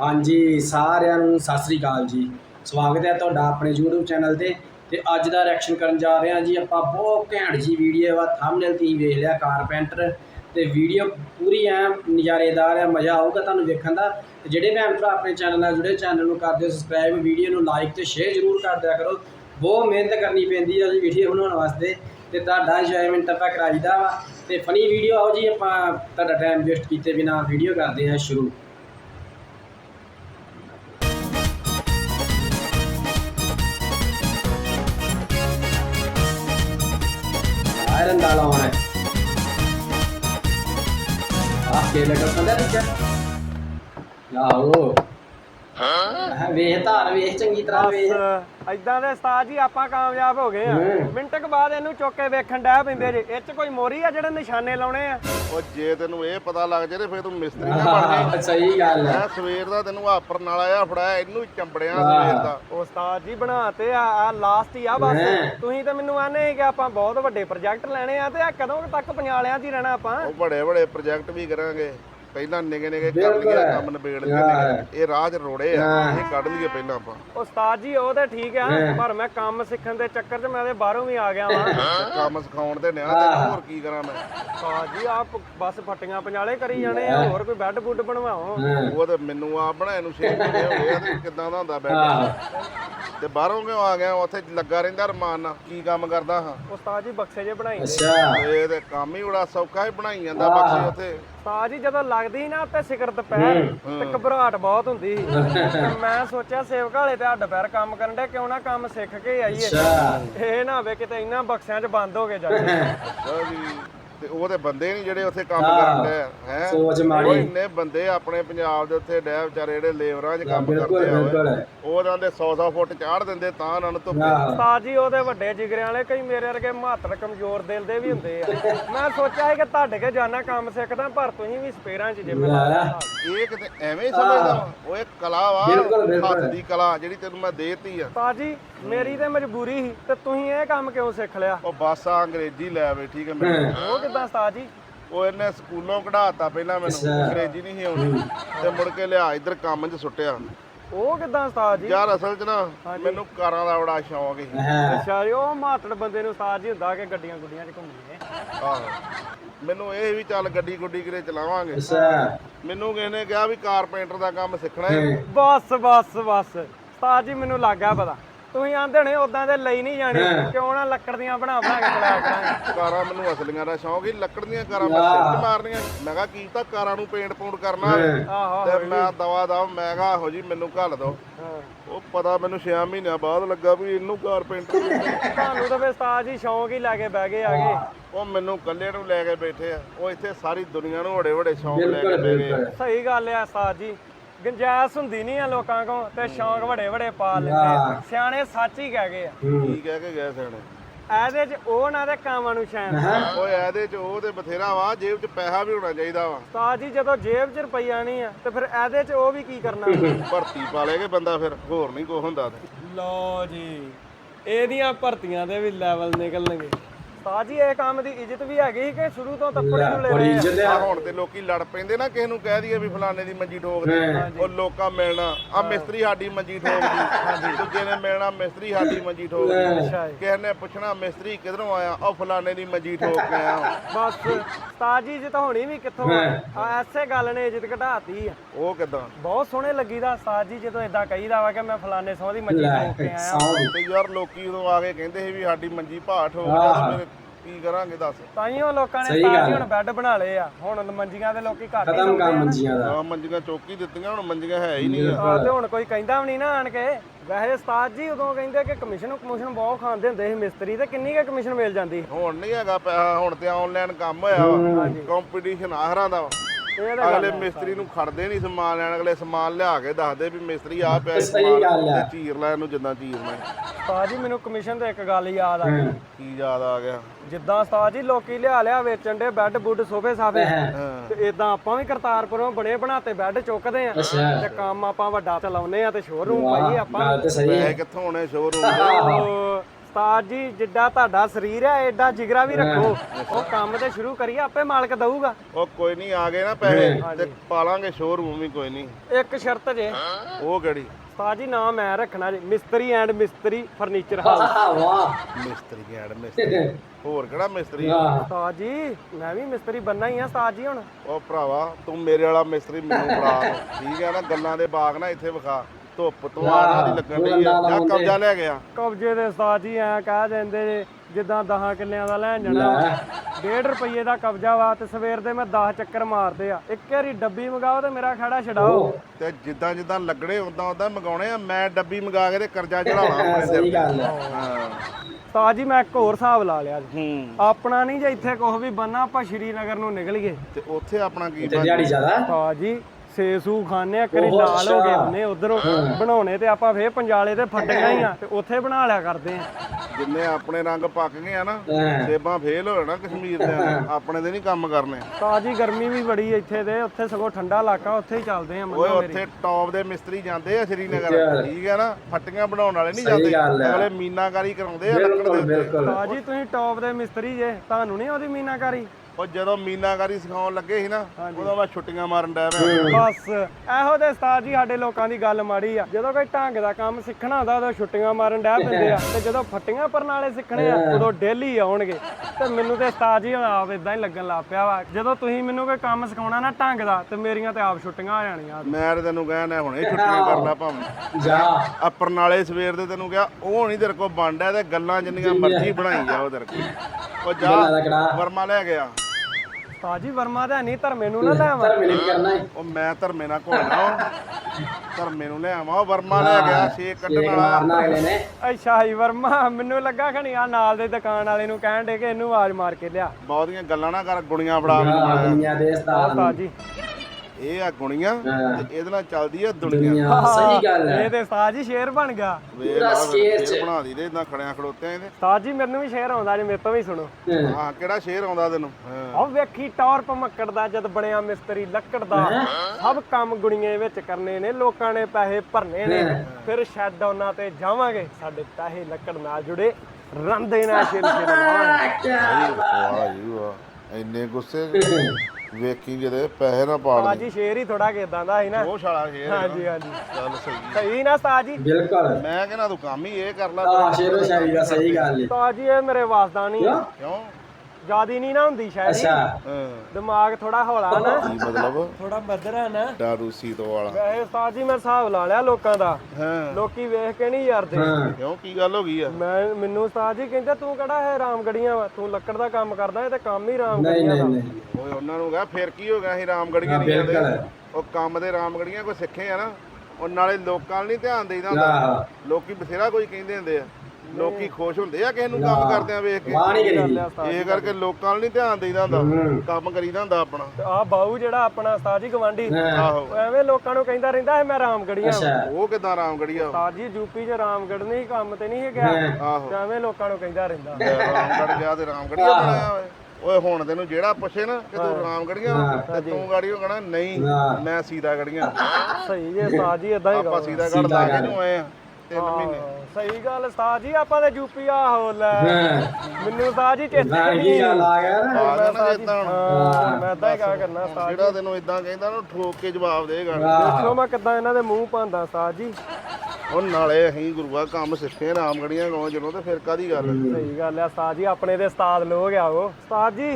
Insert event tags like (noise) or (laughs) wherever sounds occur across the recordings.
ਹਾਂਜੀ, ਸਾਰਿਆਂ ਨੂੰ ਸਤਿ ਸ੍ਰੀ ਅਕਾਲ ਜੀ। ਸਵਾਗਤ ਹੈ ਤੁਹਾਡਾ ਆਪਣੇ YouTube ਚੈਨਲ ਤੇ। ਤੇ ਅੱਜ ਦਾ ਰਿਐਕਸ਼ਨ ਕਰਨ ਜਾ ਰਹੇ ਹਾਂ ਜੀ, ਆਪਾਂ ਬਹੁਤ ਘੈਂਟ ਜੀ ਵੀਡੀਓ ਆ ਥੰਬਨੇਲ ਤੁਸੀਂ ਵੇਖ ਲਿਆ ਕਾਰਪੈਂਟਰ ਤੇ ਵੀਡੀਓ ਪੂਰੀ ਐ ਨਜ਼ਾਰੇਦਾਰ ਆ, ਮਜ਼ਾ ਆਊਗਾ ਤੁਹਾਨੂੰ ਵੇਖਣ ਦਾ। ਤੇ ਜਿਹੜੇ ਭੈਣ ਭਰਾ ਆਪਣੇ ਚੈਨਲ ਨਾਲ ਜੁੜੇ ਚੈਨਲ ਨੂੰ ਕਰ ਦਿਓ ਸਬਸਕ੍ਰਾਈਬ ਵੀਡੀਓ ਨੂੰ ਲਾਈਕ ਤੇ ਸ਼ੇਅਰ ਜ਼ਰੂਰ ਕਰ ਦਿਆ ਕਰੋ। ਬਹੁਤ ਮਿਹਨਤ ਕਰਨੀ ਪੈਂਦੀ ਆ ਜੀ ਵੀਡੀਓ ਬਣਾਉਣ ਵਾਸਤੇ। ਤੇ ਤੁਹਾਡਾ ਇੰਜੋਇਮੈਂਟ ਆਪਾਂ ਕਰਾਈਦਾ ਵਾ। ਤੇ ਫਨੀ ਵੀਡੀਓ ਆਓ ਜੀ ਆਪਾਂ ਤੁਹਾਡਾ ਟਾਈਮ ਵੇਸਟ ਕੀਤੇ ਬਿਨਾ ਵੀਡੀਓ ਕਰਦੇ ਹਾਂ ਸ਼ੁਰੂ। ਆਇਰਨ ਦਾ ਲਾਉਣਾ ਹੈ ਆਹ ਕੇ ਲਗਾ ਸੰਦਾ ਦਿੱਤਾ ਆਓ ਹਾਂ ਵੇਖ ਧਾਰ ਵੇਖ ਚੰਗੀ ਤਰ੍ਹਾਂ ਵੇਖ। ਇਦਾਂ ਦੇ ਉਸਤਾਦ ਜੀ ਆਪਾਂ ਕਾਮਯਾਬ ਹੋ ਗਏ ਆ। ਹੂੰ। ਮਿੰਟ ਕੁ ਬਾਅਦ ਇਹਨੂੰ ਚੁੱਕ ਕੇ ਵੇਖਣ ਡੈ ਪੈਂਦੇ ਜੇ। ਇਹ ਚ ਕੋਈ ਮੋਰੀ ਆ ਜਿਹੜੇ ਨਿਸ਼ਾਨੇ ਲਾਉਣੇ ਆ? ਉਹ ਜੇ ਤੈਨੂੰ ਇਹ ਪਤਾ ਲੱਗ ਜੇ ਤੇ ਫੇਰ ਤੂੰ ਮਿਸਤਰੀ ਨਾ ਬਣ ਹਾਂ, ਸਹੀ ਗੱਲ ਹੈ ਮੈਂ ਸਵੇਰ ਦਾ ਤੈਨੂੰ ਆਪਰ ਨਾਲ ਆਇਆ ਫੜਾਇਆ ਇਹਨੂੰ ਹੀ ਚੰਬੜਿਆ। ਸਵੇਰ ਦਾ। ਉਸਤਾਦ ਜੀ ਬਣਾਤੇ ਆ ਆ ਲਾਸਟ ਹੀ ਆ ਬਸ। ਹੈਂ। ਤੁਸੀਂ ਤਾਂ ਮੈਨੂੰ ਆਨੇ ਕਿ ਆਪਾਂ ਬਹੁਤ ਵੱਡੇ ਪ੍ਰੋਜੈਕਟ ਲੈਣੇ ਆ ਤੇ ਆ ਕਦੋਂ ਕੁ ਤੱਕ ਪੰਜਾਲਿਆਂ 'ਚ ਹੀ ਰਹਿਣਾ ਆਪਾਂ? ਉਹ ਬੜੇ ਬੜੇ ਪ੍ਰੋਜੈਕਟ ਵੀ ਕਰਾਂਗੇ। ਪਹਿਲਾਂ ਨਿਗੇ ਨਿਗੇ ਕਰ ਲਈਏ। ਕੰਮ ਨਿਬੇੜ ਲਈਏ ਇਹ ਰਾਜ ਰੋੜੇ ਆ। ਇਹ ਕੱਢ ਲਈਏ ਪਹਿਲਾਂ ਆਪਾਂ। ਉਸਤਾਦ ਜੀ ਉਹ ਤੇ ਠੀਕ ਆ। ਪਰ ਮੈਂ ਕੰਮ ਸਿੱਖਣ ਦੇ ਚੱਕਰ 'ਚ ਮੈਂ ਤੇ ਬਾਹਰੋਂ ਵੀ ਆ ਗਿਆ ਵਾਂ। ਤੇ ਕੰਮ ਸਿਖਾਉਣ ਤੇ ਨਿਆ। ਤੈਨੂੰ ਹੋਰ ਕੀ ਕਰਾਂ ਮੈਂ? ਉਸਤਾਦ ਜੀ ਆਪ ਬਸ ਫੱਟੀਆਂ ਪੰਜਾਲੇ ਕਰੀ ਜਾਣੇ ਆ ਹੋਰ ਕੋਈ ਬੈੱਡ ਬੁੱਡ ਬਣਵਾਓ? ਉਹ ਤੇ ਮੈਨੂੰ ਆ ਬਣਾਏ ਨੂੰ 6 ਮਹੀਨੇ ਹੋ ਗਏ ਆ ਤੇ ਕਿਦਾਂ ਦਾ ਹੁੰਦਾ ਬੈਠ ਆਹ, ਤੇ ਬਾਹਰੋਂ ਕਿਉਂ ਆ ਗਿਆ? ਉੱਥੇ ਲੱਗਾ ਰਹਿੰਦਾ ਰਮਾਨ ਨਾਲ। ਕੀ ਕੰਮ ਕਰਦਾ ਹਾਂ? ਉਸਤਾਦ ਜੀ ਬਕਸੇ ਜੇ ਬਣਾਈ। ਅੱਛਾ। ਇਹ ਤੇ ਕੰਮ ਹੀ ਬੜਾ ਸੌਖਾ ਹੀ ਬਣਾਈ ਜਾਂਦਾ ਬਖਸ਼ੇ ਉੱਥੇ। ਉਸਤਾਦ ਜੀ ਜਦੋਂ ਲੱਗਦੀ ਸੀ ਨਾ ਉੱਤੇ ਸਿਖਰ ਦੁਪਹਿਰ ਤੇ ਘਬਰਾਹਟ ਬਹੁਤ ਹੁੰਦੀ ਸੀ। ਤੇ ਮੈਂ ਸੋਚਿਆ ਸੇਵਕ ਵਾਲੇ ਤੇ ਹੱਡ ਪੈਰ ਕੰਮ ਕਰਨ ਦੇ ਕਿਉਂ ਨਾ ਕੰਮ ਸਿੱਖ ਕੇ ਆਈਏ। ਅੱਛਾ। ਇਹ ਨਾ ਹੋਵੇ ਕਿਤੇ ਇਹਨਾਂ ਬਕਸਿਆਂ 'ਚ ਬੰਦ ਹੋ ਕੇ ਜਾਏ ਅੱਛਾ ਜੀ। ਤੇ ਉਹ ਤੇ ਬੰਦੇ ਨਹੀਂ ਜਿਹੜੇ ਉੱਥੇ ਕੰਮ ਹਾਂ। ਕਰਨ ਦੇ ਹੈ ਸੋਚ ਮਾੜੀ। ਉਹ ਇੰਨੇ ਬੰਦੇ ਆਪਣੇ ਪੰਜਾਬ ਦੇ ਉੱਥੇ ਡੈ ਵਿਚਾਰੇ ਜਿਹੜੇ ਲੇਬਰਾਂ 'ਚ ਕੰਮ ਬਿਲਕੁਲ ਕਰਦੇ ਆ ਬਿਲਕੁਲ ਉਹ ਉਹਨਾਂ ਦੇ 100 100 ਫੁੱਟ ਚਾੜ ਦਿੰਦੇ ਤਾਂ ਉਹਨਾਂ ਨੂੰ ਧੁੱਪੇ ਆਹ, ਉਸਤਾਦ ਜੀ ਉਹਦੇ ਵੱਡੇ ਜਿਗਰਿਆਂ ਵਾਲੇ ਕਈ ਮੇਰੇ ਵਰਗੇ ਮਾਤਰ ਕਮਜ਼ੋਰ ਦਿਲ ਦੇ ਵੀ ਹੁੰਦੇ ਆ ਮੈਂ ਸੋਚਿਆ ਸੀ ਕਿ ਤੁਹਾਡੇ ਕੇ ਜਾਣਾ ਕੰਮ ਸਿੱਖਦਾ ਪਰ ਤੁਸੀਂ ਵੀ ਸਪੇਰਾਂ 'ਚ ਜਿਵੇਂ ਲੈ। ਇਹ ਕਿਤੇ ਐਵੇਂ ਹੀ ਸਮਝਦਾ ਵਾ ਉਹ ਇੱਕ ਕਲਾ ਵਾ ਬਿਲਕੁਲ, ਬਿਲਕੁਲ। ਹੱਥ ਦੀ ਕਲਾ ਜਿਹੜੀ ਤੈਨੂੰ ਮੈਂ ਦੇਤੀ ਆ ਉਸਤਾਦ ਜੀ ਮੇਰੀ ਤੇ ਮਜਬੂਰੀ ਸੀ ਤੇ ਤੁਸੀਂ ਇਹ ਕੰਮ ਕਿਉਂ ਸਿੱਖ ਲਿਆ ਉਹ ਬਸ ਆ ਅੰਗਰੇਜ਼ੀ ਲੈ ਆਵੇ ਠੀਕ ਹੈ ਮੈਨੂੰ ਉਹ ਕਿਦਾਂ ਉਸਤਾਦ ਜੀ? ਉਹ ਇਹਨੇ ਸਕੂਲੋਂ ਕਢਾਤਾ ਪਹਿਲਾਂ ਮੈਨੂੰ। ਅੰਗਰੇਜ਼ੀ ਨਹੀਂ ਸੀ ਆਉਂਦੀ ਤੇ ਮੁੜ ਕੇ ਲਿਆ ਇੱਧਰ ਕੰਮ 'ਚ ਸੁੱਟਿਆ। ਉਹ ਕਿਦਾਂ ਉਸਤਾਦ ਜੀ? ਯਾਰ ਅਸਲ 'ਚ ਨਾ ਮੈਨੂੰ ਕਾਰਾਂ ਦਾ ਬੜਾ ਸ਼ੌਂਕ ਸੀ। ਹਾਂ। ਅੱਛਾ ਜੀ ਉਹ ਮਾਤੜ ਬੰਦੇ ਨੂੰ ਉਸਤਾਦ ਜੀ ਹੁੰਦਾ ਕਿ ਗੱਡੀਆਂ ਗੁੱਡੀਆਂ 'ਚ ਘੁੰਮੀਏ। ਆਹੋ ਮੈਨੂੰ ਇਹ ਵੀ ਚੱਲ ਗੱਡੀ ਗੁੱਡੀ ਕਿਰੇ ਚਲਾਵਾਂਗੇ। ਅੱਛਾ। ਮੈਨੂੰ ਕਿਸੇ ਨੇ ਕਿਹਾ ਵੀ ਕਾਰਪੈਂਟਰ ਦਾ ਕੰਮ ਸਿੱਖਣਾ ਹੈ। ਬਸ ਬਸ ਬਸ। ਉਸਤਾਦ ਜੀ ਮੈਨੂੰ ਲੱਗ ਗਿਆ ਪਤਾ। ਤੁਸੀਂ ਆਂਦੇ ਨੇ ਉਦਾਂ ਦੇ ਲਈ ਨਹੀਂ ਜਾਣੇ ਹਾਂ। ਕਿਉਂ ਨਾ ਲੱਕੜ ਦੀਆਂ ਬਣਾ ਬਣਾ ਕੇ ਚਲਾਇਆ ਕਰਾਂਗੇ ਕਾਰਾਂ ਮੈਨੂੰ ਅਸਲੀਆਂ ਦਾ ਸ਼ੌਂਕ ਹੀ ਲੱਕੜ ਦੀਆਂ ਕਾਰਾਂ ਮੈਂ ਸਿਰ 'ਚ ਮਾਰਨੀਆਂ। ਮੈਂ ਕਿਹਾ ਕੀ ਤਾਂ ਕਾਰਾਂ ਨੂੰ ਪੇਂਟ ਪੂੰਟ ਕਰਨਾ? ਆਹੋ ਤੇ ਮੈਂ ਦਵਾ ਦਵਾ ਮੈਂ ਕਿਹਾ ਇਹੋ ਜੀ ਮੈਨੂੰ ਘੱਲ ਦੋ ਹਾਂ। ਉਹ ਪਤਾ ਮੈਨੂੰ 6 ਮਹੀਨਿਆਂ ਬਾਅਦ ਲੱਗਾ ਵੀ ਇਹਨੂੰ ਕਾਰਪੈਂਟਰ ਤੁਹਾਨੂੰ ਤਾਂ ਫਿਰ ਉਸਤਾਦ ਜੀ ਸ਼ੌਂਕ ਹੀ ਲੈ ਕੇ ਬਹਿ ਗਏ ਆਗੇ। ਉਹ ਮੈਨੂੰ ਕੱਲੇ ਨੂੰ ਲੈ ਕੇ ਬੈਠੇ ਆ। ਉਹ ਇੱਥੇ ਸਾਰੀ ਦੁਨੀਆ ਨੂੰ ਵੱਡੇ ਵੱਡੇ ਸ਼ੌਂਕ ਲੈ ਕੇ ਬਹਿ ਗਏ ਆ। ਸਹੀ ਗੱਲ ਆ ਉਸਤਾਦ ਜੀ। ਗੰਜਾਇਸ਼ ਹੁੰਦੀ ਨਹੀਂ ਆ ਲੋਕਾਂ ਕੋਲ ਤੇ ਸ਼ੌਂਕ ਵੱਡੇ ਵੱਡੇ ਪਾ ਲੈਂਦੇ ਆ। ਸਿਆਣੇ ਸੱਚ ਹੀ ਕਹਿ ਗਏ ਆ। ਹੂੰ। ਕੀ ਕਹਿ ਕੇ ਗਏ ਸਿਆਣੇ? ਇਹਦੇ 'ਚ ਉਹ ਨਾ ਤੇ ਕਾਵਾਂ ਨੂੰ ਸ਼ੈਨ ਓਏ ਇਹਦੇ 'ਚ ਉਹ ਤੇ ਬਥੇਰਾ ਵਾ ਜੇਬ 'ਚ ਪੈਸਾ ਵੀ ਹੋਣਾ ਚਾਹੀਦਾ ਵਾ। ਉਸਤਾਦ ਜੀ ਜਦੋਂ ਜੇਬ 'ਚ ਰੁਪਈਆ ਨਹੀਂ ਆ ਤੇ ਫਿਰ ਇਹਦੇ 'ਚ ਉਹ ਵੀ ਕੀ ਕਰਨਾ? (laughs) ਭਰਤੀ ਪਾ ਲੇਗੇ ਬੰਦਾ ਫਿਰ ਹੋਰ ਨਹੀਂ ਕੋ ਹੁੰਦਾ ਤੇ। ਲੋ ਜੀ ਇਹਦੀਆਂ ਭਰਤੀਆਂ ਦੇ ਵੀ ਲੈਵਲ ਨਿਕਲਣਗੇ। ਉਸਤਾਦ ਜੀ ਇਹ ਕੰਮ ਦੀ ਇੱਜ਼ਤ ਵੀ ਹੈਗੀ ਸੀ ਕਿ ਸ਼ੁਰੂ ਤੋਂ ਤੱਪੜੀ ਨੂੰ ਲੈ ਬੜੀ ਰਹੇ ਆ। ਇੱਜ਼ਤ ਆ। ਹੁਣ ਤੇ ਲੋਕੀ ਲੜ ਪੈਂਦੇ ਨਾ ਕਿਸੇ ਨੂੰ ਕਹਿ ਦਈਏ ਵੀ ਫਲਾਣੇ ਦੀ ਮੰਜੀ ਠੋਕਦੇ ਹਾਂ। ਉਹ ਲੋਕਾਂ ਮਿਲਣਾ ਆ ਮਿਸਤਰੀ ਸਾਡੀ ਮੰਜੀ ਠੋਕਦੀ ਦੂਜੇ ਨੇ ਮਿਲਣਾ ਮਿਸਤਰੀ ਸਾਡੀ ਮੰਜੀ ਠੋਕਦੀ ਅੱਛਾ ਜੀ। ਕਿਸੇ ਨੇ ਪੁੱਛਣਾ ਮਿਸਤਰੀ ਕਿਧਰੋਂ ਆਇਆ ਉਹ ਫਲਾਣੇ ਦੀ ਮੰਜੀ ਠੋਕ ਕੇ ਆਇਆ। ਬਸ ਉਸਤਾਦ ਜੀ ਇੱਜ਼ਤ ਹੋਣੀ ਵੀ ਕਿੱਥੋਂ ਆ? ਆ ਐਸੇ ਗੱਲ ਨੇ ਇੱਜ਼ਤ ਘਟਾਤੀ ਆ। ਉਹ ਕਿਦਾਂ? ਬਹੁਤ ਸੋਹਣੇ ਲੱਗੀਦਾ ਉਸਤਾਦ ਜੀ ਜਦੋਂ ਇਦਾਂ ਕਹੀਦਾ ਵਾ ਕਿ ਮੈਂ ਫਲਾਣੇ ਸੌ ਦੀ ਮੰਜੀ ਲੈ ਠੋਕ ਕੇ ਆਇਆ। ਸੌ ਤੇ ਯਾਰ ਲੋਕੀ ਉਦੋਂ ਆ ਕੇ ਕਹਿੰਦੇ ਸੀ ਵੀ ਸਾਡੀ ਮੰਜੀ ਠੋਕ ਜਾ ਤੇ ਫਿਰ ਕੀ ਕਰਾਂਗੇ ਦੱਸ? ਤਾਈਓ ਲੋਕਾਂ ਨੇ ਸਹੀ ਹੁਣ ਬੈੱਡ ਬਣਾ ਲਏ ਆ। ਹੁਣ ਮੰਜੀਆਂ ਦੇ ਲੋਕੀ ਘੱਟ ਹੀ ਖਤਮ ਕੰਮ। ਮੰਜੀਆਂ ਦਾ। ਆ ਮੰਜੀਆਂ ਚੌਕੀ ਦਿੱਤੀਆਂ ਹੁਣ ਮੰਜੀਆਂ ਹੈ ਹੀ ਨਹੀਂ ਆ। ਤੇ ਹੁਣ ਕੋਈ ਕਹਿੰਦਾ ਵੀ ਨਹੀਂ ਨਾ ਆਣ ਕੇ ਵੈਸੇ ਉਸਤਾਦ ਜੀ ਉਦੋਂ ਕਹਿੰਦੇ ਕਿ ਕਮਿਸ਼ਨ ਕਮਿਸ਼ਨ ਬਹੁਤ ਖਾਂਦੇ ਹੁੰਦੇ ਸੀ ਮਿਸਤਰੀ ਤੇ ਕਿੰਨੀ ਕੁ ਕਮਿਸ਼ਨ ਮਿਲ ਜਾਂਦੀ ਹੁਣ ਨਹੀਂ ਹੈਗਾ ਪੈਸਾ ਹੁਣ ਤੇ ਆਨਲਾਈਨ ਕੰਮ ਹੋਇਆ ਵਾ। ਕੰਪੀਟੀਸ਼ਨ ਆਹਰਾਂ ਦਾ। ਵਾ। ਅਗਲੇ ਮਿਸਤਰੀ ਨੂੰ ਖੜਦੇ ਨਹੀਂ ਸਮਾਨ ਲੈਣ ਅਗਲੇ ਸਮਾਨ ਲਿਆ ਕੇ ਦੱਸਦੇ ਵੀ ਮਿਸਤਰੀ ਆ ਪਿਆ ਸਮਾਨ। ਤੇ ਚੀਰ ਲੈ ਇਹਨੂੰ ਜਿੱਦਾਂ ਚੀਰਨਾ ਹੈ। ਉਸਤਾਦ ਜੀ ਮੈਨੂੰ ਕਮਿਸ਼ਨ ਤੇ ਇੱਕ ਗੱਲ ਯਾਦ ਆ ਗਈ। ਕੀ ਯਾਦ ਆ ਗਿਆ? ਜਿੱਦਾਂ ਉਸਤਾਦ ਜੀ ਲੋਕੀ ਲਿਆ ਲਿਆ ਵੇਚਣ ਦੇ ਬੈੱਡ ਬੁੱਡ ਸੋਫੇ। ਸਾਫੇ। ਤੇ ਇਦਾਂ ਆਪਾਂ ਵੀ ਕਰਤਾਰਪੁਰੋਂ ਬਣੇ ਬਣਾਤੇ ਬੈੱਡ ਚੁੱਕਦੇ ਆ। ਤੇ ਕੰਮ ਆਪਾਂ ਵੱਡਾ ਚਲਾਉਨੇ ਆ ਤੇ ਸ਼ੋਰੂਮ ਪਾਈਏ ਆਪਾਂ। ਤੇ ਸਹੀ ਕਿੱਥੋਂ ਹੋਣੇ ਸ਼ੋਰੂਮ ਉਹ ਉਸਤਾਦ ਜੀ ਜਿੱਡਾ ਤੁਹਾਡਾ ਸਰੀਰ ਹੈ ਐਡਾ ਜਿਗਰਾ ਵੀ ਰੱਖੋ। ਉਹ ਕੰਮ ਤੇ ਸ਼ੁਰੂ ਕਰੀਏ ਆਪੇ ਮਾਲਕ ਦਊਗਾ। ਉਹ ਕੋਈ ਨਹੀਂ ਆ ਗਏ ਨਾ ਪੈਸੇ ਤੇ ਪਾਲਾਂਗੇ ਸ਼ੋਰੂਮ ਵੀ ਕੋਈ ਨਹੀਂ। ਇੱਕ ਸ਼ਰਤ ਜੇ। ਉਹ ਕਿਹੜੀ? ਉਸਤਾਦ ਜੀ ਨਾਮ ਮੈਂ ਰੱਖਣਾ ਜੀ। ਮਿਸਤਰੀ ਐਂਡ ਮਿਸਤਰੀ ਫਰਨੀਚਰ ਹਾਊਸ। ਵਾਹ। ਮਿਸਤਰੀ ਗੈੜ ਮਿਸਤਰੀ। ਹੋਰ ਕਿਹੜਾ ਮਿਸਤਰੀ? ਉਸਤਾਦ ਜੀ ਮੈਂ ਵੀ ਮਿਸਤਰੀ ਬੰਨਾ ਹੀ ਆ ਉਸਤਾਦ ਜੀ ਹੁਣ। ਉਹ ਭਰਾਵਾ ਤੂੰ ਮੇਰੇ ਵਾਲਾ ਮਿਸਤਰੀ ਮੈਨੂੰ ਫੜਾ। ਦੇ। ਠੀਕ ਹੈ ਨਾ ਗੱਲਾਂ ਦੇ ਬਾਗ ਨਾ ਇੱਥੇ ਵਿਖਾ। ਧੁੱਪ ਤੋਂ ਆਣਾ ਦੀ ਲੱਗਣ ਡਈ ਆ। ਜਾਂ। ਕਬਜ਼ਾ ਲੈ ਗਿਆ। ਕਬਜੇ ਦੇ ਉਸਤਾਦ ਜੀ ਐ ਕਹਿ ਦਿੰਦੇ ਜੇ ਜਿੱਦਾਂ 10 ਕਿੱਲਿਆਂ ਦਾ ਲੈਣ ਜਾਣਾ। ਲੈ। 1.5 ਰੁਪਏ ਦਾ ਕਬਜ਼ਾ ਵਾ ਤੇ ਸਵੇਰ ਦੇ ਮੈਂ 10 ਚੱਕਰ ਮਾਰਦੇ ਆ। ਇੱਕ ਵਾਰੀ ਡੱਬੀ ਮੰਗਾਓ ਤੇ ਮੇਰਾ ਖੜਾ ਛਡਾਓ। ਤੇ ਜਿੱਦਾਂ ਜਿੱਦਾਂ ਲੱਗਣੇ ਉਦਾਂ ਉਦਾਂ ਮੰਗਾਉਣੇ ਆ। ਮੈਂ ਡੱਬੀ ਮੰਗਾ ਕੇ ਤੇ ਕਰਜ਼ਾ ਚੜਾਉਣਾ (laughs) ਆਪਣੇ ਸਿਰ ਸਹੀ ਗੱਲ ਹੈ ਹਾਂ। ਉਸਤਾਦ ਜੀ ਮੈਂ ਇੱਕ ਹੋਰ ਹਿਸਾਬ ਲਾ ਲਿਆ ਜੀ। ਹੂੰ। ਆਪਣਾ ਨਹੀਂ ਜੇ ਇੱਥੇ ਕੁਝ ਵੀ ਬੰਨਾ ਆਪਾਂ ਸ਼੍ਰੀਨਗਰ ਨੂੰ ਨਿਕਲੀਏ। ਤੇ ਉੱਥੇ ਆਪਣਾ ਕੀ ਤੇ ਦਿਹਾੜੀ ਜ਼ਿਆਦਾ? ਉਸਤਾਦ ਜੀ ਸੇਸੂ ਖਾਣੇ ਆ ਕਰੀ ਲਾਲ ਹੋ ਗਏ। ਹੁੰਨੇ ਉਧਰੋਂ ਬਣਾਉਣੇ ਤੇ ਆਪਾਂ ਫੇਰ ਪੰਜਾਲੇ ਤੇ ਫੱਟੀਆਂ ਹੀ ਆ ਤੇ ਉੱਥੇ ਬਣਾ ਲਿਆ ਕਰਦੇ ਆ। ਜਿੰਨੇ ਆਪਣੇ ਰੰਗ ਪੱਕ ਗਏ ਆ ਨਾ। ਸੇਬਾਂ ਫੇਲ ਹੋ ਜਾਣਾ ਕਸ਼ਮੀਰ ਦੇ ਆਪਣੇ ਦੇ ਨਹੀਂ ਕੰਮ ਕਰਨੇ। ਉਸਤਾਦ ਜੀ ਗਰਮੀ ਵੀ ਬੜੀ ਇੱਥੇ ਦੇ ਉੱਥੇ ਸਗੋਂ ਠੰਡਾ ਇਲਾਕਾ ਉੱਥੇ ਹੀ ਚੱਲਦੇ ਆ ਓਏ ਮੰਨੋ ਮੇਰੀ। ਉੱਥੇ ਟੌਪ ਦੇ ਮਿਸਤਰੀ ਜਾਂਦੇ ਆ ਸ਼੍ਰੀਨਗਰ। ਠੀਕ ਹੈ ਨਾ ਫੱਟੀਆਂ ਬਣਾਉਣ ਵਾਲੇ ਨਹੀਂ ਜਾਂਦੇ। ਅਗਲੇ ਮੀਨਾਕਾਰੀ ਕਰਾਉਂਦੇ ਆ ਲੱਕੜ ਦੇ ਬਿਲਕੁਲ ਉੱਤੇ। ਬਿਲਕੁਲ। ਉਸਤਾਦ ਜੀ ਤੁਸੀਂ ਟੌਪ ਦੇ ਮਿਸਤਰੀ ਜੇ ਤੁਹਾਨੂੰ ਨਹੀਂ ਉਹਦੀ ਮੀਨਾਕਾਰੀ? ਉਹ ਜਦੋਂ ਮੀਨਾਕਾਰੀ ਸਿਖਾਉਣ ਲੱਗੇ ਸੀ ਨਾ ਉਦੋਂ ਮੈਂ ਛੁੱਟੀਆਂ ਮਾਰਨ ਡਿਆ ਪਿਆ। ਬਸ ਇਹੋ ਦੇ ਉਸਤਾਦ ਜੀ ਸਾਡੇ ਲੋਕਾਂ ਦੀ ਗੱਲ ਮਾੜੀ ਆ। ਜਦੋਂ ਕੋਈ ਢੰਗ ਦਾ ਕੰਮ ਸਿੱਖਣਾ ਹੁੰਦਾ ਉਦੋਂ ਛੁੱਟੀਆਂ ਮਾਰਨ ਡੈ ਪੈਂਦੇ ਆ। ਤੇ ਜਦੋਂ ਫੱਟੀਆਂ ਪਰਨਾਲੇ ਸਿੱਖਣੇ ਆ ਉਦੋਂ ਡੇਲੀ ਆਉਣਗੇ। ਤੇ ਮੈਨੂੰ ਤੇ ਉਸਤਾਦ ਜੀ ਆਪ ਇਦਾਂ ਹੀ ਲੱਗਣ ਲੱਗ ਪਿਆ ਵਾ। ਜਦੋਂ ਤੁਸੀਂ ਮੈਨੂੰ ਕੋਈ ਕੰਮ ਸਿਖਾਉਣਾ ਨਾ ਢੰਗ ਦਾ ਤੇ ਮੇਰੀਆਂ ਤੇ ਆਪ ਛੁੱਟੀਆਂ ਆ ਜਾਣੀਆਂ। ਮੈਂ ਤੇ ਤੈਨੂੰ ਕਹਿਣਾ ਹੁਣੇ ਛੁੱਟੀਆਂ ਕਰ ਲੈ ਭਾਵੇਂ। ਜਾ। ਅੱਪਰ ਨਾਲੇ ਸਵੇਰ ਦੇ ਤੈਨੂੰ ਕਿਹਾ ਉਹ ਨਹੀਂ ਤੇਰੇ ਕੋਲ ਬਣਦਾ ਤੇ ਗੱਲਾਂ ਜਿੰਨੀਆਂ ਮਰਜ਼ੀ ਬਣਾਈ ਜਾਓ ਤੇਰੇ ਕੋਲ। ਉਹ ਜਾ ਵਰਮਾ ਲੈ ਗਿਆ। ਉਸਤਾਦ ਜੀ ਵਰਮਾ ਦਾ ਨਹੀਂ ਧਰਮੇ ਨੂੰ ਨਾ ਲੈ ਆਵਾਂ। ਧਰਮੇ ਨੇ ਕਰਨਾ ਹੈ। ਉਹ ਮੈਂ ਧਰਮੇ ਨਾਲ ਘੋਲਣਾ ਉਹ। ਧਰਮੇ ਨੂੰ ਲੈ ਆਵਾਂ ਉਹ ਵਰਮਾ ਲੈ ਗਿਆ ਛੇਕ ਕੱਢਣ ਵਾਲਾ। ਮਾਰਨਾ ਅਗਲੇ ਨੇ। ਅੱਛਾ ਹੀ ਵਰਮਾ ਮੈਨੂੰ ਲੱਗਾ ਖਣੀ ਆ ਨਾਲ ਦੇ ਦੁਕਾਨ ਵਾਲੇ ਨੂੰ ਕਹਿਣ ਦੇ ਕਿ ਇਹਨੂੰ ਆਵਾਜ਼ ਮਾਰ ਕੇ ਲਿਆ। ਬਹੁਤੀਆਂ ਗੱਲਾਂ ਨਾ ਕਰ ਗੁਣੀਆਂ ਫੜਾ ਦੁਨੀਆ ਦੇ। ਉਸਤਾਦ ਜੀ ਇਹ ਆ ਗੁਣੀਆਂ ਹਾਂ। ਤੇ ਇਹਦੇ ਨਾਲ ਚੱਲਦੀ ਆ ਦੁਨੀਆ। ਦੁਨੀਆ। ਸਹੀ ਗੱਲ ਹੈ। ਇਹ ਤੇ ਉਸਤਾਦ ਜੀ ਸ਼ੇਰ ਬਣ ਗਿਆ। ਵੇਖ ਲਾ ਸ਼ੇਰ ਸ਼ੇਰ ਚ। ਬਣਾ ਦੀ ਦੇ ਇਦਾਂ ਖੜਿਆ ਖੜੋਤੇ ਇਹਦੇ। ਉਸਤਾਦ ਜੀ ਮੈਨੂੰ ਵੀ ਸ਼ੇਰ ਆਉਂਦਾ ਜੀ ਮੇਰੇ ਤੋਂ ਵੀ ਸੁਣੋ। ਹਾਂ। ਹਾਂ ਕਿਹੜਾ ਸ਼ੇਰ ਆਉਂਦਾ ਤੈਨੂੰ? ਹਾਂ। ਉਹ ਵੇਖੀ ਟੌਰ ਭਮੱਕੜ ਦਾ ਜਦ ਬਣਿਆ ਮਿਸਤਰੀ ਲੱਕੜ ਦਾ। ਸਭ ਕੰਮ ਗੁਣੀਆਂ ਵਿੱਚ ਕਰਨੇ ਨੇ ਲੋਕਾਂ ਨੇ ਪੈਸੇ ਭਰਨੇ ਨੇ। ਫਿਰ ਸ਼ੈੱਡ ਉਹਨਾਂ ਤੇ ਜਾਵਾਂਗੇ। ਸਾਡੇ ਪੈਸੇ ਲੱਕੜ ਨਾਲ ਜੁੜੇ ਰੰਦੇ ਨਾਲ (laughs) ਸ਼ੇਰ ਸ਼ੇਰ ਲਾਵਾਂਗੇ ਵਾਹ ਜੀ ਵਾਹ ਇੰਨੇ ਗੁੱਸੇ (laughs) ਵੇਖੀ ਜਦੇ ਪੈਸੇ ਨਾ ਪਾੜ ਜੀ ਸ਼ੇਰ ਹੀ ਥੋੜਾ ਕਿਦਾਂ ਦਾ ਸੀ ਨਾ। ਉਹ ਛਾਲਾ ਸ਼ੇਰ ਹੈ। ਹਾਂਜੀ ਹਾਂਜੀ। ਚੱਲ ਸਹੀ ਸਹੀ ਨਾ ਉਸਤਾਦ ਜੀ ਬਿਲਕੁਲ। ਮੈਂ ਕਹਿੰਦਾ ਤੂੰ ਕੰਮ ਹੀ ਇਹ ਕਰ ਲੈ। ਆ ਸ਼ੇਰੋ ਸ਼ਾਇਰੀ ਦਾ ਸਹੀ ਗੱਲ ਹੈ ਉਸਤਾਦ ਜੀ ਇਹ ਮੇਰੇ ਵਾਸਦਾ ਨਹੀਂ? ਕਿਉਂ? ਜਿਆਦੀ ਨਹੀਂ ਨਾ ਹੁੰਦੀ ਸ਼ਾਇਦ। ਅੱਛਾ। ਹਾਂ। ਦਿਮਾਗ ਥੋੜਾ ਹੌਲਾ ਨਾ। ਕੀ ਮਤਲਬ। ਥੋੜਾ ਬਦਰਾ ਨਾ। ਦਾਰੂ ਸੀਤੋ ਵਾਲਾ। ਵੈਸੇ ਉਸਤਾਦ ਜੀ ਮੈਂ ਹਿਸਾਬ ਲਾ ਲਿਆ ਲੋਕਾਂ ਦਾ। ਹਾਂ। ਲੋਕੀ ਵੇਖ ਕੇ ਨਹੀਂ ਯਾਰਦੇ ਹਾਂ। ਕਿਉਂ? ਕੀ ਗੱਲ ਹੋ ਗਈ ਆ? ਮੈਂ ਮੈਨੂੰ ਉਸਤਾਦ ਜੀ ਕਹਿੰਦੇ ਤੂੰ ਕਿਹੜਾ ਹੈ ਰਾਮਗੜੀਆਂ ਵਾ? ਤੂੰ ਲੱਕੜ ਦਾ ਕੰਮ ਕਰਦਾ ਇਹ ਤੇ ਕੰਮ ਹੀ ਨਹੀਂ ਰਾਮਗੜੀਆਂ ਨਹੀਂ ਦਾ। ਨਹੀਂ ਓਏ ਉਹਨਾਂ ਨੂੰ ਕਹਾ ਫਿਰ ਕੀ ਹੋ ਗਿਆ? ਸੀ ਰਾਮਗੜੀਆਂ ਨਹੀਂ ਜਾਂਦੇ। ਬਿਲਕੁਲ। ਉਹ ਕੰਮ ਦੇ ਰਾਮਗੜੀਆਂ ਕੋਈ ਸਿੱਖੇ ਆ ਨਾ। ਉਹ ਨਾਲੇ ਲੋਕਾਂ ਨੂੰ ਨਹੀਂ ਧਿਆਨ ਦੇਈਦਾ ਹੁੰਦਾ। ਆਹ। ਲੋਕੀ ਬਥੇਰਾ ਕੋਈ ਕਹਿੰਦੇ ਹੁੰਦੇ ਆ। ਲੋਕੀ ਖੁਸ਼ ਹੁੰਦੇ ਆ ਕਿਸੇ ਨੂੰ ਕੰਮ ਕਰਦਿਆਂ ਵੇਖ ਕੇ। ਵਾਹ ਨਹੀਂ ਕਰੀ ਗੱਲ ਆ ਉਸਤਾਦ ਇਹ ਕਰਕੇ ਲੋਕਾਂ ਨੂੰ ਨਹੀਂ ਧਿਆਨ ਦੇਈਦਾ ਹੁੰਦਾ। ਕੰਮ ਕਰੀਦਾ ਹੁੰਦਾ ਆਪਣਾ। ਆ ਬਾਊ ਜਿਹੜਾ ਆਪਣਾ ਉਸਤਾਦ ਜੀ ਗਵਾਂਢੀ ਆਹੋ। ਐਵੇਂ ਲੋਕਾਂ ਨੂੰ ਕਹਿੰਦਾ ਰਹਿੰਦਾ ਹੈ ਮੈਂ ਰਾਮਗੜੀਆਂ ਉਹ ਕਿਦਾਂ ਰਾਮਗੜੀਆ ਉਸਤਾਦ ਜੀ ਯੂਪੀ 'ਚ ਰਾਮਗੜ ਨਹੀਂ ਕੰਮ ਤੇ ਨਹੀਂ ਗਿਆ ਆਹੋ। ਤੇ ਐਵੇਂ ਲੋਕਾਂ ਨੂੰ ਕਹਿੰਦਾ ਰਹਿੰਦਾ। ਰਾਮਗੜ ਗਿਆ ਤੇ ਰਾਮਗੜੀਆ ਬਣਾਇਆ ਓਏ। ਓਏ ਹੁਣ ਤੈਨੂੰ ਜਿਹੜਾ ਪੁੱਛੇ ਨਾ ਕਿ ਤੂੰ ਰਾਮਗੜੀਆਂ ਤੇ ਤੂੰ ਗਾੜੀਓ ਕਹਣਾ ਨਹੀਂ। ਮੈਂ ਸੀਤਾ ਗੜੀਆਂ ਸਹੀ ਜੇ ਉਸਤਾਦ ਜੀ ਇਦਾਂ ਹੀ ਆਪਾਂ ਕਹੋ। ਸੀਤਾ ਗੜ ਲਾ ਕੇ ਨੂੰ ਆਏ ਆ। ਤਿੰਨ ਮਹੀਨੇ। ਹਾਂ, ਸਹੀ ਗੱਲ ਉਸਤਾਦ ਜੀ ਆਪਾਂ ਤੇ ਯੂਪੀ ਆ ਹੋ ਲੈ। ਹਾਂ। ਮੈਨੂੰ ਉਸਤਾਦ ਜੀ ਚੇਤੇ ਕੀ ਗੱਲ ਆ ਗਿਆ ਨਾ। ਆ ਗਿਆ ਨਾ ਜਿੱਦਾਂ ਹੁਣ। ਹਾਂ, ਮੈਂ ਤਾਂ ਹੀ ਕਹਾ ਕਰਨਾ ਉਸਤਾਦ ਜਿਹੜਾ ਤੈਨੂੰ ਇਦਾਂ ਕਹਿੰਦਾ ਨਾ ਠੋਕ ਕੇ ਜਵਾਬ ਦੇਗਾ ਦੇਖੋ ਮੈਂ ਕਿੱਦਾਂ ਇਹਨਾਂ ਦੇ ਮੂੰਹ ਪਾਉਂਦਾ ਉਸਤਾਦ ਜੀ। ਉਹ ਨਾਲੇ ਅਸੀਂ ਗੁਰੂਆ ਕੰਮ ਸਿੱਖੇ ਰਾਮਗੜੀਆਂ ਗਾਉਂ ਜਦੋਂ ਤੇ ਫਿਰ ਕਾਦੀ ਗੱਲ? ਸਹੀ ਗੱਲ ਆ ਉਸਤਾਦ ਜੀ ਆਪਣੇ ਦੇ ਉਸਤਾਦ ਲੋਗ ਆ ਉਹ। ਉਸਤਾਦ ਜੀ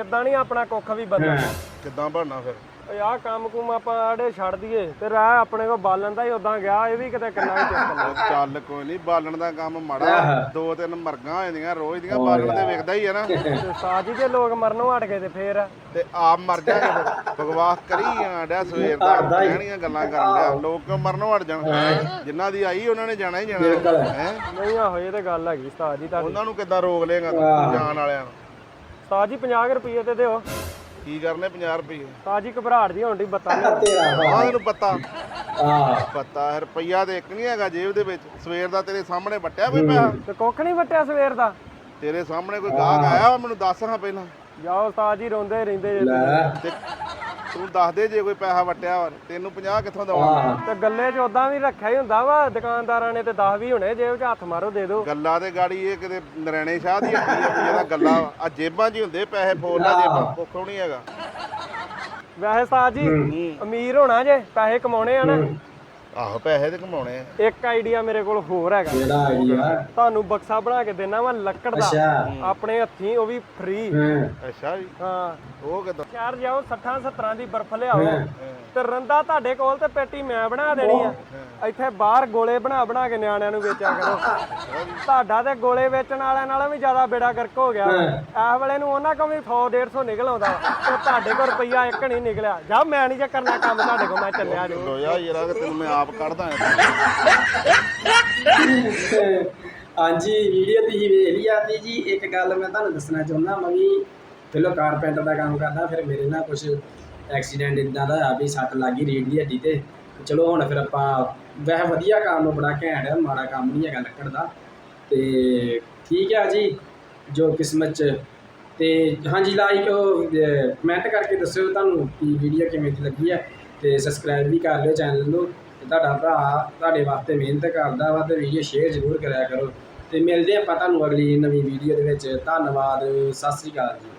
ਇਦਾਂ ਨਹੀਂ ਆਪਣਾ ਕੁੱਖ ਵੀ ਬੰਦਾ ਕਿੱਦਾਂ ਬਣਨਾ ਫਿਰ? ਓਏ ਆਹ ਕੰਮ ਕੁਮ ਆਪਾਂ ਆੜੇ ਛੱਡ ਦਈਏ ਤੇ ਰਾਹ ਆਪਣੇ ਕੋ ਬਾਲਣ ਦਾ ਹੀ ਉਦਾਂ ਗਿਆ ਇਹ ਵੀ ਕਿਤੇ ਕਿੰਨਾ ਹੀ ਉਹ ਚੱਲ ਕੋਈ ਨਹੀਂ ਬਾਲਣ ਦਾ ਕੰਮ ਮਾੜਾ ਦੋ ਤਿੰਨ ਮਰਗਾਂ ਹੋ ਜਾਂਦੀਆਂ ਰੋਜ਼ ਦੀਆਂ ਬਾਲਣ ਤੇ ਵਿਕਦਾ ਹੀ ਆ ਨਾ। ਤੇ ਉਸਤਾਦ ਜੀ ਜੇ ਲੋਕ ਮਰਨੋਂ ਹਟ ਗਏ ਤੇ ਫੇਰ? ਤੇ ਆਪ ਮਰ ਜਾਗੇ ਫਿਰ ਬਕਵਾਸ ਕਰੀ ਆਂਡਿਆ ਸਵੇਰ ਦਾ ਕਹਿਣੀਆਂ ਗੱਲਾਂ ਕਰਨ ਡਿਆ। ਲੋਕ ਕਿਉਂ ਮਰਨੋਂ ਹਟ ਜਾਣ? ਜਿਨ੍ਹਾਂ ਦੀ ਆਈ ਉਹਨਾਂ ਨੇ ਜਾਣਾ ਹੀ। ਜਾਣਾ। ਹੈ? ਨਹੀਂ ਆਹੋ ਇਹ ਤੇ ਗੱਲ ਹੈਗੀ ਉਸਤਾਦ ਜੀ ਤੁਹਾਡੀ। ਉਹਨਾਂ ਨੂੰ ਕਿੱਦਾਂ ਰੋਕ ਲੇਗਾ ਤੂੰ ਜਾਣ ਵਾਲਿਆਂ ਨੂੰ? ਉਸਤਾਦ ਜੀ 50 ਰੁਪਏ ਤੇ ਦਿਓ। ਕੀ ਕਰਨੇ 50 ਰੁਪਏ? ਉਸਤਾਦ ਜੀ ਘਬਰਾਹਟ ਦੀ ਹੋਣ ਦੀ ਬੱਤਾ ਆਹ ਤੈਨੂੰ ਪਤਾ ਆਹ। ਪਤਾ ਹੈ ਰੁਪਈਆ ਤੇ ਇੱਕ ਨਹੀਂ ਹੈਗਾ ਜੇਬ ਦੇ ਵਿੱਚ। ਸਵੇਰ ਦਾ ਤੇਰੇ ਸਾਹਮਣੇ ਵੱਟਿਆ ਕੋਈ ਪੈਸਾ? ਤੇ ਕੁੱਖ ਨਹੀਂ ਵਟਿਆ ਸਵੇਰ ਦਾ। ਤੇਰੇ ਸਾਹਮਣੇ ਕੋਈ ਗਾਹਕ ਆਇਆ ਵਾ, ਮੈਨੂੰ ਦੱਸ ਹਾਂ ਪਹਿਲਾਂ। ਜਾਓ ਉਸਤਾਦ ਜੀ ਰੋਂਦੇ ਰਹਿੰਦੇ ਜੇ। ਲੈ। ਤੇ ਤੂੰ ਦੱਸ ਦੇ ਜੇ ਕੋਈ ਪੈਸਾ ਵਟਿਆ ਵਾ ਤੈਨੂੰ 50 ਕਿੱਥੋਂ ਆਹ ਤੇ ਗੱਲੇ 'ਚ ਉਦਾਂ ਵੀ ਰੱਖਿਆ ਹੀ ਹੁੰਦਾ ਵਾ ਦੁਕਾਨਦਾਰਾਂ ਨੇ ਤੇ 10 ਵੀ ਹੋਣੇ ਜੇਬ 'ਚ ਹੱਥ ਮਾਰੋ ਦੇ ਦਿਓ। ਗੱਲਾਂ ਤੇ ਗਾੜੀ ਇਹ ਕਿਤੇ ਨਰੈਣੇ ਸ਼ਾਹ ਦੀ ਹੱਟੀ ਆ ਗੱਲਾਂ ਆ ਜੇਬਾਂ 'ਚ ਹੀ ਹੁੰਦੇ ਪੈਸੇ ਫੋਲਣਾ ਜੇਬਾਂ ਕੋਖੋ ਨਹੀਂ ਹੈਗਾ। ਵੈਸੇ ਜੀ ਅਮੀਰ ਹੋਣਾ ਜੇ ਪੈਸੇ ਕਮਾਉਣੇ ਆ ਨਾ। ਆਹੋ ਪੈਸੇ ਤੇ ਕਮਾਉਣੇ ਆ। ਇੱਕ ਆਈਡੀਆ ਮੇਰੇ ਕੋਲ ਹੋਰ ਹੈਗਾ। ਕਿਹੜਾ ਆਈਡੀਆ ਤੁਹਾਨੂੰ ਬਕਸਾ ਬਣਾ ਕੇ ਦੇਣਾ ਵਾ ਲੱਕੜ ਦਾ। ਅੱਛਾ। ਆਪਣੇ ਹੱਥੀਂ ਉਹ ਵੀ ਫ੍ਰੀ ਅੱਛਾ ਜੀ। ਹਾਂ। ਉਹ ਕਿਦਾਂ? ਸ਼ਹਿਰ ਜਾਓ 60 70 ਦੀ ਬਰਫ਼ ਲਿਆਓ। ਤੇ ਰੰਦਾ ਤੁਹਾਡੇ ਕੋਲ ਤੇ ਪੇਟੀ ਮੈਂ ਬਣਾ ਦੇਣੀ ਆ। ਇੱਥੇ ਬਾਹਰ ਗੋਲੇ ਬਣਾ ਬਣਾ ਕੇ ਨਿਆਣਿਆਂ ਨੂੰ ਵੇਚਿਆ ਕਰੋ। ਤੁਹਾਡਾ ਤੇ ਗੋਲੇ ਵੇਚਣ ਵਾਲਿਆਂ ਨਾਲੋਂ ਵੀ ਜ਼ਿਆਦਾ ਬੇੜਾ ਗਰਕ ਹੋ ਗਿਆ। ਇਸ ਵੇਲੇ ਨੂੰ ਉਹਨਾਂ ਕੋਲ ਵੀ 100 150 ਨਿਕਲ ਆਉਂਦਾ। ਵਾ, ਤੇ ਤੁਹਾਡੇ ਕੋਲ ਰੁਪਈਆ ਇੱਕ ਨਹੀਂ ਨਿਕਲਿਆ। ਜਾ ਮੈਂ ਨਹੀਂ ਜੇ ਕਰਨਾ ਕੰਮ ਤੁਹਾਡੇ ਕੋਲ ਮੈਂ ਚੱਲਿਆ ਜੀ ਲੋ ਯਾ ਯਾਰਾ ਤੈਨੂੰ ਮੈਂ ਆਪ ਕੱਢਦਾ ਆ ਹਾਂਜੀ, ਵੀਡੀਓ ਤੁਸੀਂ ਵੇਖ ਲਈ ਆ ਜੀ। ਇੱਕ ਗੱਲ ਮੈਂ ਤੁਹਾਨੂੰ ਦੱਸਣਾ ਚਾਹੁੰਦਾ ਮੈਂ ਵੀ ਪਹਿਲਾਂ ਕਾਰਪੈਂਟਰ ਦਾ ਕੰਮ ਕਰਦਾ, ਫਿਰ ਮੇਰੇ ਨਾਲ ਕੁਝ ਐਕਸੀਡੈਂਟ ਇਦਾਂ ਦਾ ਆ ਵੀ ਸੱਟ ਲੱਗੀ ਰੀੜ ਦੀ ਹੱਡੀ ਤੇ। ਚਲੋ ਹੁਣ ਫਿਰ ਆਪਾਂ ਵੈਸੇ ਵਧੀਆ ਕੰਮ, ਬੜਾ ਘੈਂਟ ਹੈ ਮਾੜਾ ਕੰਮ ਨਹੀਂ ਹੈਗਾ ਲੱਕੜ ਦਾ। ਤੇ ਠੀਕ ਹੈ ਜੀ, ਜੋ ਕਿਸਮਤ ਚ। ਤੇ ਹਾਂਜੀ ਲਾਈਕ ਕਮੈਂਟ ਕਰਕੇ ਦੱਸਿਓ ਤੁਹਾਨੂੰ ਕਿ ਵੀਡੀਓ ਕਿਵੇਂ ਦੀ ਲੱਗੀ ਹੈ ਤੇ ਸਬਸਕ੍ਰਾਈਬ ਵੀ ਕਰ ਲਿਓ ਚੈਨਲ ਨੂੰ। ਤੇ ਤੁਹਾਡਾ ਭਰਾ ਤੁਹਾਡੇ ਵਾਸਤੇ ਮਿਹਨਤ ਕਰਦਾ ਵਾ ਤੇ ਵੀਡੀਓ ਸ਼ੇਅਰ ਜ਼ਰੂਰ ਕਰਿਆ ਕਰੋ। ਤੇ ਮਿਲਦੇ ਆਪਾਂ ਤੁਹਾਨੂੰ ਅਗਲੀ ਨਵੀਂ ਵੀਡੀਓ ਦੇ ਵਿੱਚ। ਧੰਨਵਾਦ, ਸਤਿ ਸ੍ਰੀ ਅਕਾਲ ਜੀ।